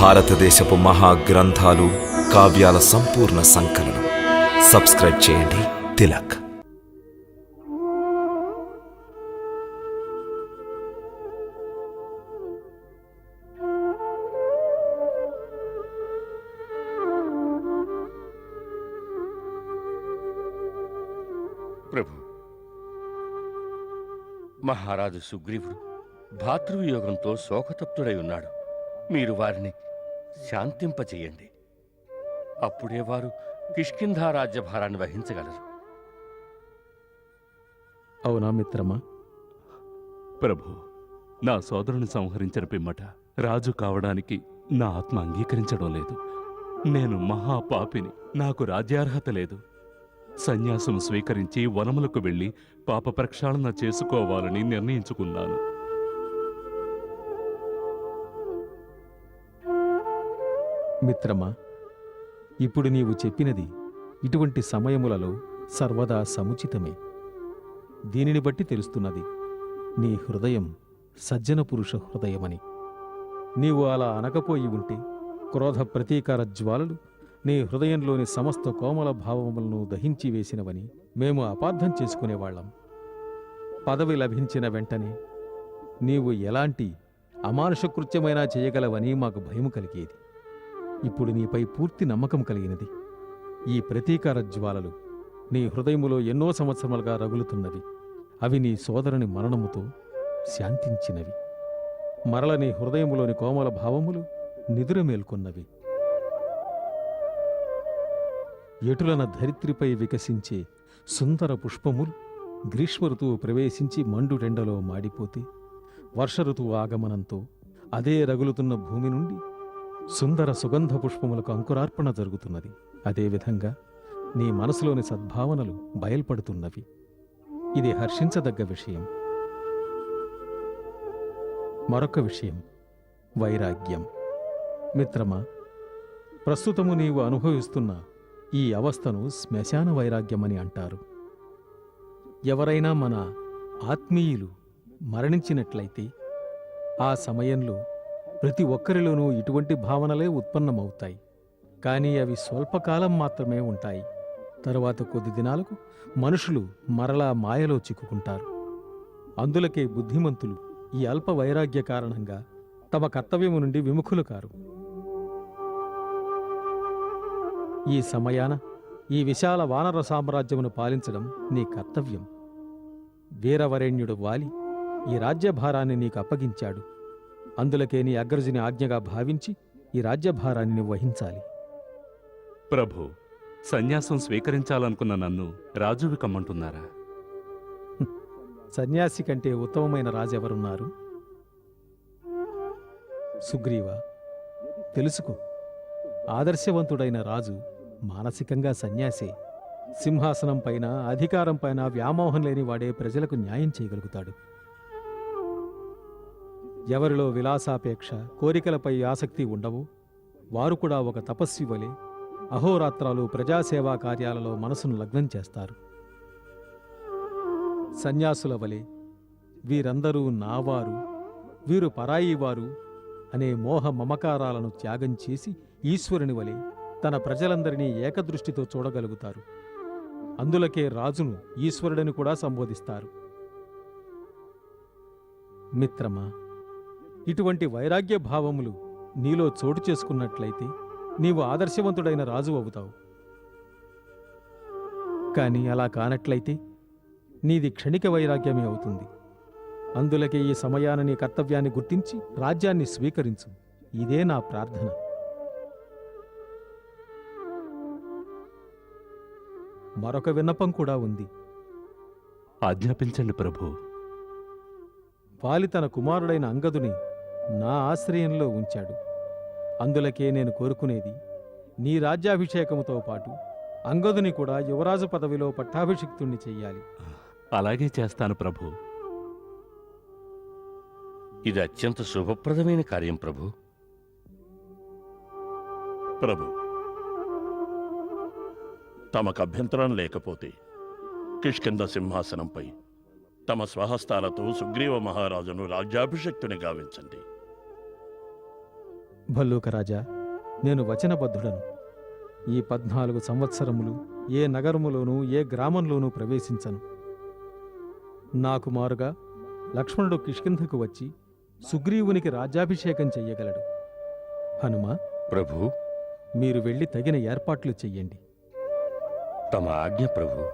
భారతదేశపు మహా గ్రంథాలు కావ్యాల సంపూర్ణ సంకలనం. సబ్స్క్రైబ్ చేయండి. తిలక్. ప్రభు మహారాజు సుగ్రీవుడు భాతృవియోగంతో శోకతప్తుడై ఉన్నాడు. మీరు వారిని శాంతింపచేయండి అప్పుడే వారు కిష్కింధా రాజ్యభారాన్ని వహించగలరు. అవునా మిత్రమా? ప్రభు నా సోదరుని సంహరించిన పిమ్మట రాజు కావడానికి నా ఆత్మ అంగీకరించడం లేదు. నేను మహాపాపిని నాకు రాజ్యార్హత లేదు. సన్యాసం స్వీకరించి వనములకు వెళ్ళి పాప ప్రక్షాళన చేసుకోవాలని నిర్ణయించుకున్నాను. మిత్రమా ఇప్పుడు నీవు చెప్పినది ఇటువంటి సమయములలో సర్వదా సముచితమే. దీనిని బట్టి తెలుస్తున్నది నీ హృదయం సజ్జన పురుష హృదయమని. నీవు అలా అనకపోయి ఉంటే క్రోధ ప్రతీకార జ్వాలలు నీ హృదయంలోని సమస్త కోమల భావములను దహించి వేసినవని మేము అపార్థం చేసుకునేవాళ్ళం. పదవి లభించిన వెంటనే నీవు ఎలాంటి అమానుష కృత్యమైనా చేయగలవని మాకు భయం కలిగేది. ఇప్పుడు నీపై పూర్తి నమ్మకం కలిగినది. ఈ ప్రతీకార జ్వాలలు నీ హృదయములో ఎన్నో సంవత్సరములుగా రగులుతున్నవి. అవి నీ సోదరుని మరణముతో శాంతించినవి. మరల నీ హృదయములోని కోమల భావములు నిదుర మేల్కొన్నవి. ఎటులన ధరిత్రిపై వికసించే సుందర పుష్పములు గ్రీష్మ ఋతువు ప్రవేశించి మండుటెండలో మాడిపోతే వర్ష ఋతువు ఆగమనంతో అదే రగులుతున్న భూమి నుండి సుందర సుగంధ పుష్పములకు అంకురార్పణ జరుగుతున్నది. అదేవిధంగా నీ మనసులోని సద్భావనలు బయల్పడుతున్నవి. ఇది హర్షించదగ్గ విషయం. మరొక విషయం. వైరాగ్యం. మిత్రమా ప్రస్తుతము నీవు అనుభవిస్తున్న ఈ అవస్థను శ్మశాన వైరాగ్యమని అంటారు. ఎవరైనా మన ఆత్మీయులు మరణించినట్లయితే ఆ సమయంలో ప్రతి ఒక్కరిలోనూ ఇటువంటి భావనలే ఉత్పన్నమవుతాయి. కానీ అవి స్వల్పకాలం మాత్రమే ఉంటాయి. తరువాత కొద్ది దినాలకు మనుషులు మరలా మాయలో చిక్కుకుంటారు. అందులకే బుద్ధిమంతులు ఈ అల్ప వైరాగ్య కారణంగా తమ కర్తవ్యము నుండి విముఖులు కారు. ఈ సమయాన ఈ విశాల వానర సామ్రాజ్యమును పాలించడం నీ కర్తవ్యం. వీరవరేణ్యుడు వాలి ఈ రాజ్యభారాన్ని నీకు అప్పగించాడు. అందులకే నీ అగ్రజుని ఆజ్ఞగా భావించి ఈ రాజ్యభారాన్ని వహించాలి. ప్రభు సన్యాసం స్వీకరించాలనుకున్న నన్ను రాజువి కమ్మంటున్నారా? సన్యాసి కంటే ఉత్తమమైన రాజెవరున్నారు? సుగ్రీవ తెలుసుకో ఆదర్శవంతుడైన రాజు మానసికంగా సన్యాసే సింహాసనం పైన అధికారం పైన వ్యామోహం లేని వాడే ప్రజలకు న్యాయం చేయగలుగుతాడు. ఎవరిలో విలాసాపేక్ష కోరికలపై ఆసక్తి ఉండవు వారు కూడా ఒక తపస్వి వలె అహోరాత్రాలు ప్రజాసేవా కార్యాలలో మనసును లగ్నం చేస్తారు. సన్యాసుల వలె వీరందరూ నావారు వీరు పరాయి వారు అనే మోహ మమకారాలను త్యాగం చేసి ఈశ్వరుని వలె తన ప్రజలందరినీ ఏకదృష్టితో చూడగలుగుతారు. అందులకే రాజును ఈశ్వరుడని కూడా సంబోధిస్తారు. మిత్రమా ఇటువంటి వైరాగ్య భావములు నీలో చోటు చేసుకున్నట్లయితే నీవు ఆదర్శవంతుడైన రాజు అవుతావు. కానీ అలా కానట్లయితే నీది క్షణిక వైరాగ్యమే అవుతుంది. అందులకే ఈ సమయాన నీ కర్తవ్యాన్ని గుర్తించి రాజ్యాన్ని స్వీకరించు. ఇదే నా ప్రార్థన. మరొక విన్నపం కూడా ఉంది. ఆజ్ఞాపించండి ప్రభు. వాలి తన కుమారుడైన అంగదుని నా ఆశ్రయంలో ఉంచాడు. అందులకే నేను కోరుకునేది నీ రాజ్యాభిషేకముతో పాటు అంగదుని కూడా యువరాజు పదవిలో పట్టాభిషిక్తుణ్ణి చెయ్యాలి. అలాగే చేస్తాను ప్రభు. ఇది అత్యంత శుభప్రదమైన కార్యం ప్రభు. ప్రభు తమకు అభ్యంతరం లేకపోతే కిష్కింద సింహాసనంపై తమ స్వహస్తాలతో సుగ్రీవ మహారాజును రాజ్యాభిషక్తుని గావించండి. భల్లూక రాజా నేను వచనబద్ధుడను. ఈ పద్నాలుగు సంవత్సరములు ఏ నగరములోనూ ఏ గ్రామంలోనూ ప్రవేశించను. నాకు మారుగా లక్ష్మణుడు కిష్కింధకు వచ్చి సుగ్రీవునికి రాజ్యాభిషేకం చెయ్యగలడు. హనుమ ప్రభు మీరు వెళ్ళి తగిన ఏర్పాట్లు చెయ్యండి. తమ ఆజ్ఞ ప్రభు.